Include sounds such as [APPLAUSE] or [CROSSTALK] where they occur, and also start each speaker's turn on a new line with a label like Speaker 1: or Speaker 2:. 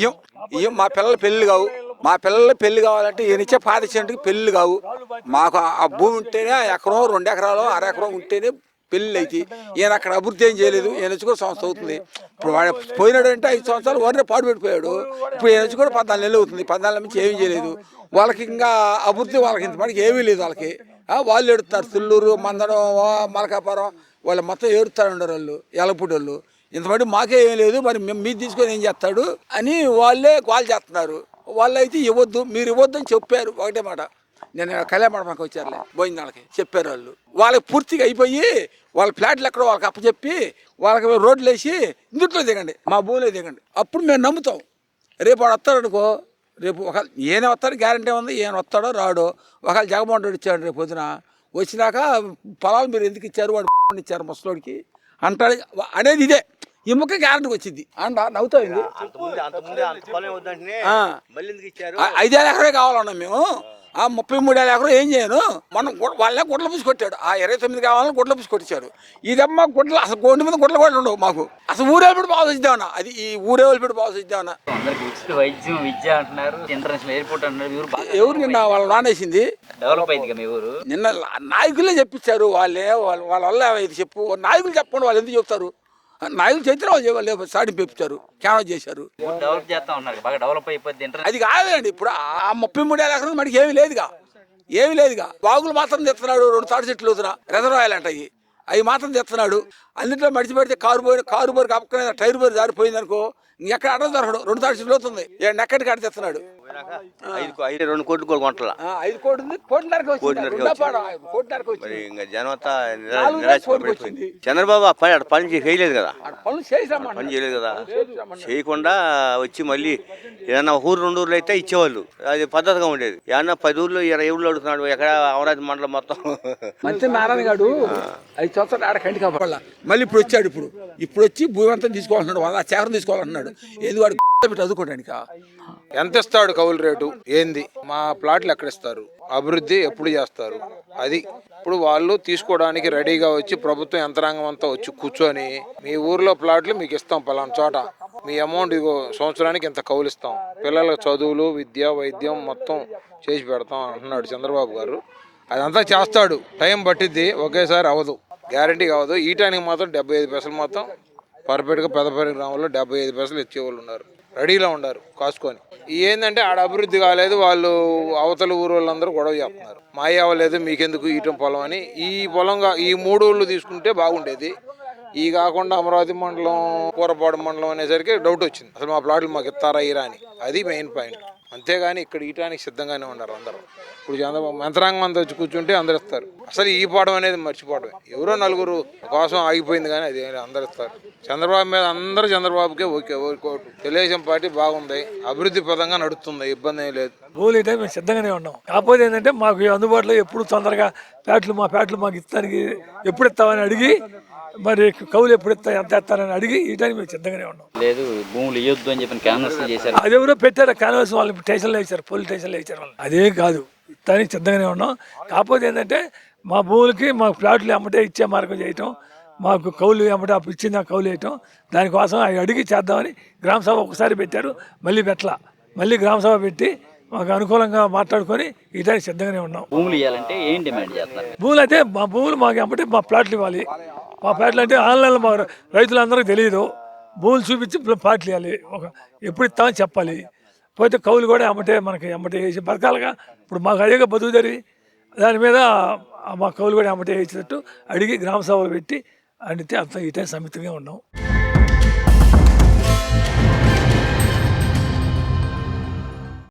Speaker 1: ఇయ్యం ఇయ్యం మా పిల్లల పెళ్ళి కావు. మా పిల్లల పెళ్ళి కావాలంటే ఈయనిచ్చే పాతించడానికి పెళ్ళి కావు. మాకు ఆ- భూమి ఉంటేనే ఆ ఎకరం రెండు ఎకరాలు అర ఎకరం ఉంటేనే పెళ్ళి అయితే ఈయన అక్కడ అభివృద్ధి ఏం చేయలేదు. ఈయన వచ్చి కూడా సంవత్సరం అవుతుంది. ఇప్పుడు వాడు పోయినాడు అంటే ఐదు సంవత్సరాలు వారినే పాడు పెట్టిపోయాడు ఇప్పుడు ఈయన వచ్చి కూడా పద్నాలుగు నెలలు అవుతుంది. పద్నాలుగు నుంచి ఏమీ చేయలేదు. వాళ్ళకి ఇంకా అభివృద్ధి వాళ్ళకి ఇంత మనకి ఏమీ లేదు వాళ్ళకి. వాళ్ళు ఏడుస్తారు తుళ్ళూరు మందడం మలకాపురం వాళ్ళు మొత్తం ఏడుతారు ఉండరు వాళ్ళు ఎలపూడి వాళ్ళు ఇంతమంది మాకే ఏం లేదు మరి మీరు తీసుకొని ఏం చేస్తాడు అని వాళ్ళే కాల్ చేస్తున్నారు. వాళ్ళు అయితే ఇవ్వద్దు మీరు ఇవ్వద్దు అని చెప్పారు. ఒకటే మాట. నేను కళ్యాణ మండపానికి వచ్చారులే పోయిన వాళ్ళకి చెప్పారు వాళ్ళు. వాళ్ళకి పూర్తిగా అయిపోయి వాళ్ళ ఫ్లాట్లు ఎక్కడో వాళ్ళకి అప్పచెప్పి వాళ్ళకి రోడ్లు వేసి ఇందుట్లో దిగండి మా భూమిలో దిగండి. అప్పుడు మేము నమ్ముతాం. రేపు వాడు వస్తాడనుకో రేపు ఒక ఈయన వస్తాడు గ్యారంటీ ఉంది ఈయన వస్తాడో రాడో ఒకవేళ జగన్మోహన్ రెడ్డి ఇచ్చాడు రేపు పొద్దున వచ్చినాక పొలాలు మీరు ఎందుకు ఇచ్చారు? వాడు [LAUGHS] ఇచ్చారు ముసలోడికి. అంటాడు అనేది ఇదే. ఈ ముక్క గ్యారంటీకి వచ్చింది. అంట ఆ. ఐదేళ్ళ ఎకరే కావాలన్నా మేము. ఆ ముప్పై మూడేళ్ళ ఎకరం ఏం చేయను. మనం వాళ్ళే గుడ్ల పూసి కొట్టాడు. ఆ ఇరవై తొమ్మిది కావాలని గుడ్ల పూసి కొట్టించాడు. ఇదమ్మా గుడ్ల అసలు గోండి మీద గుడ్ల కూడా ఉండవు మాకు. అసలు ఊరే పెట్టి బాగా వచ్చిద్దామన్నా అది ఈ ఊరే వాళ్ళు పెట్టి బాగా వచ్చిద్దామన్నా
Speaker 2: వైద్యం విద్య అంటున్నారు. ఇంటర్నేషనల్ ఎయిర్పోర్ట్ అంటున్నారు.
Speaker 1: ఎవరు నిన్న వాళ్ళ నానేసింది
Speaker 2: డెవలప్ అయింది కదా మీ ఊరు?
Speaker 1: నిన్న నాయకులే చెప్పించారు. వాళ్ళే వాళ్ళ వాళ్ళ వల్ల ఇది చెప్పు. నాయకులు చెప్పకుండా వాళ్ళు ఎందుకు చెప్తారు? నాయకులు చేస్తే వాళ్ళు సాడి పెంచారు క్యానో చేశారు
Speaker 2: ఊరు డెవలప్ చేస్తా ఉన్నారు బాగా డెవలప్ అయిపోద్ది ఇంటర్
Speaker 1: అది కాదండి ఇప్పుడు ఆ ముప్పై మూడేళ్ళ ఎకరం మనకి ఏమీ లేదుగా ఏమీ లేదుగా బాగులు మాత్రం తెస్తున్నాడు రెండు తాడు చెట్లు వదిన రిజర్వాయర్లు అంటాయి అవి మాత్రం తెస్తున్నాడు అన్నింటిలో మడిచి పెడితే కారు పోయి కారు బోరు కప్పుకునే టైర్ బోరు జారిపోయింది అనుకో ఇంకెక్కడ అడ్డం దొరకడు రెండు తాడు చెట్లు అవుతుంది ఎక్కడికి కాడ తెస్తున్నాడు
Speaker 3: ఐదు రెండు కోట్లు కూడా కొంటల
Speaker 1: ఆ, ఐదు కోటి ఉంది. కోటిన్నరకి వచ్చింది.
Speaker 3: చంద్రబాబు పని పని చేయలేదు కదా.
Speaker 1: పనులు
Speaker 3: పని చేయలేదు కదా. చేయకుండా వచ్చి మళ్ళీ ఏదన్నా ఒక ఊరు రెండు ఊర్లు అయితే ఇచ్చేవాళ్ళు. అది పద్ధతిగా ఉండేది. ఏమన్నా పది ఊర్లు ఇరవై ఊర్లు అడుగుతున్నాడు. ఎక్కడ అమరావతి మండలం మొత్తం.
Speaker 1: మంత్రి నారాయణ గారు ఐదు సంవత్సరాలు ఆడ కంటి కాపాడాల? మళ్ళీ ఇప్పుడు వచ్చాడు ఇప్పుడు. ఇప్పుడు వచ్చి భూమి అంతా తీసుకోవాలన్నాడు వాళ్ళ చేకరం తీసుకోవాలన్నాడు ఏది వాడు చదువుకోవడానికి?
Speaker 4: ఎంత ఇస్తాడు కౌలు రేటు? ఏంది? మా ప్లాట్లు ఎక్కడ ఇస్తారు అభివృద్ధి ఎప్పుడు చేస్తారు? అది. ఇప్పుడు వాళ్ళు తీసుకోవడానికి రెడీగా వచ్చి ప్రభుత్వం యంత్రాంగం అంతా వచ్చి కూర్చొని మీ ఊర్లో ప్లాట్లు మీకు ఇస్తాం పలానా చోట. మీ అమౌంట్ ఇగో సంవత్సరానికి ఇంత కౌలిస్తాం పిల్లల చదువులు విద్య వైద్యం మొత్తం చేసి పెడతాం అంటున్నాడు చంద్రబాబు గారు. అదంతా చేస్తాడు. టైం పట్టిద్ది ఒకేసారి అవ్వదు. గ్యారంటీ అవ్వదు ఈ టైంకి మాత్రం డెబ్బై ఐదు పైసలు మొత్తం పర్ఫెక్ట్గా పెద్దపల్లి గ్రామంలో డెబ్బై ఐదు పైసలు ఇచ్చేవాళ్ళు ఉన్నారు. రెడీలో ఉన్నారు కాసుకొని. ఏంటంటే ఆడ అభివృద్ధి కాలేదు వాళ్ళు అవతల ఊరు వాళ్ళందరూ గొడవ చేస్తున్నారు. మాయ అవ్వలేదు మీకెందుకు ఈటం పొలం అని. ఈ పొలంగా ఈ మూడు ఊళ్ళు తీసుకుంటే బాగుండేది. ఈ కాకుండా అమరావతి మండలం కూరపాడు మండలం అనేసరికి డౌట్ వచ్చింది. అసలు మా ప్లాట్లు మాకు ఇస్తారా ఇరా అని. అది మెయిన్ పాయింట్ అంతేగాని ఇక్కడ ఇయటానికి సిద్ధంగానే ఉన్నారు అందరూ. ఇప్పుడు చంద్రబాబు యంత్రాంగం అంతా వచ్చి కూర్చుంటే అందరు ఇస్తారు. అసలు ఈ పాఠం అనేది మర్చిపోవడమే. ఎవరో నలుగురు కోసం ఆగిపోయింది కానీ అది అందరు ఇస్తారు. చంద్రబాబు మీద అందరూ చంద్రబాబుకే ఓకే ఓకే తెలుగుదేశం పార్టీ బాగుంది అభివృద్ధి పదంగా నడుస్తుంది ఇబ్బంది ఏం లేదు.
Speaker 5: భూములు అయితే మేము సిద్ధంగానే ఉన్నాం. కాకపోతే ఏంటంటే మాకు అందుబాటులో ఎప్పుడు తొందరగా ప్యాట్లు మా ప్యాట్లు మాకు ఇస్తానికి ఎప్పుడు ఇస్తామని అడిగి మరి కౌలు ఎప్పుడు ఇస్తా ఎంత ఇస్తారని అడిగి ఈ టైం మేము సిద్ధంగానే ఉన్నాం.
Speaker 2: లేదు భూములు ఇవ్వద్దు అని చెప్పి క్యాన్వస్ చేశారు.
Speaker 5: అది ఎవరో పెట్టారు కానివలసిన వాళ్ళు స్టేషన్లో వేశారు పోలీస్ స్టేషన్లో వేశారు వాళ్ళు అదేం కాదు ఇస్తానికి సిద్ధంగానే ఉన్నాం. కాకపోతే ఏంటంటే మా భూములకి మాకు ప్లాట్లు ఎమ్మటే ఇచ్చే మార్గం చేయటం మాకు కౌలు ఎమ్మటే అప్పుడు ఇచ్చింది ఆ కౌలు వేయటం దానికోసం అవి అడిగి చేద్దామని గ్రామ సభ ఒకసారి పెట్టారు మళ్ళీ పెట్టలా. మళ్ళీ గ్రామ సభ పెట్టి మాకు అనుకూలంగా మాట్లాడుకొని ఈ టైం సిద్ధంగానే ఉన్నాం.
Speaker 2: భూములు ఇవ్వాలంటే ఏం డిమాండ్ చేస్తున్నారు?
Speaker 5: భూములు అయితే మా భూములు మాకు ఎమ్మటే మా ప్లాట్లు ఇవ్వాలి. మా ప్లాట్లు అంటే ఆన్లైన్లో మా రైతులందరికీ తెలియదు. భూములు చూపించి ప్లాట్లు ఇవ్వాలి. ఒక ఎప్పుడు ఇస్తామని చెప్పాలి. పోతే కౌలు కూడా ఎమ్మటే మనకి ఎమ్మటే వేసి బతకాలిగా. ఇప్పుడు మాకు అదేగా బతుకు జరిగి దాని మీద మా కౌలు కూడా ఎమ్మటే వేసినట్టు అడిగి గ్రామ సభలు పెట్టి అడిగితే అంత ఈ టైం సమితిగా ఉన్నాం.